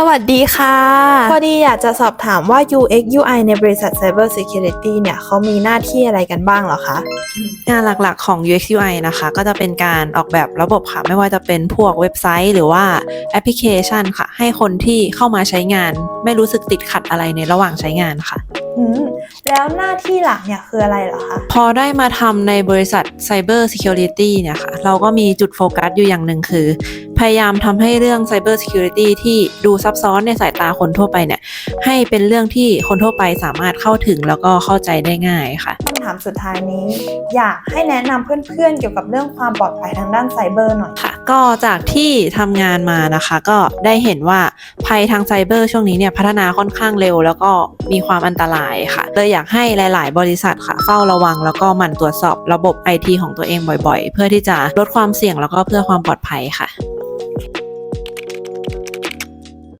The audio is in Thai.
สวัสดีค่ะ พอดีอยากจะสอบถามว่า UX UI ในบริษัท Cyber Security เนี่ยเขามีหน้าที่อะไรกันบ้างเหรอคะ งานหลักๆของ UX UI นะคะ ก็จะเป็นการออกแบบระบบค่ะ ไม่ว่าจะเป็นพวกเว็บไซต์หรือว่าแอปพลิเคชันค่ะ ให้คนที่เข้ามาใช้งาน ไม่รู้สึกติดขัดอะไรในระหว่างใช้งานค่ะอืม แล้วหน้าที่หลักเนี่ยคืออะไรเหรอคะ พอได้มาทำในบริษัท Cyber Security เนี่ยค่ะ เราก็มีจุดโฟกัสอยู่อย่างหนึ่งคือ พยายามทำให้เรื่อง Cyber Security ที่ดูซับซ้อนในสายตาคนทั่วไปเนี่ย ให้เป็นเรื่องที่คนทั่วไปสามารถเข้าถึงแล้วก็เข้าใจได้ง่ายค่ะคำถามสุดท้ายนี้ อยากให้แนะนำเพื่อนๆเกี่ยวกับเรื่องความปลอดภัยทางด้านไซเบอร์หน่อยค่ะ ก็จากที่ทำงานมานะคะ ก็ได้เห็นว่าภัยทางไซเบอร์ช่วงนี้เนี่ยพัฒนาค่อนข้างเร็ว แล้วก็มีความอันตรายค่ะเลยอยากให้หลาย ๆ บริษัทค่ะ เฝ้าระวัง แล้วก็หมั่นตรวจสอบระบบไอทีของตัวเองบ่อย ๆ เพื่อที่จะลดความเสี่ยงแล้วก็เพื่อความปลอดภัยค่ะ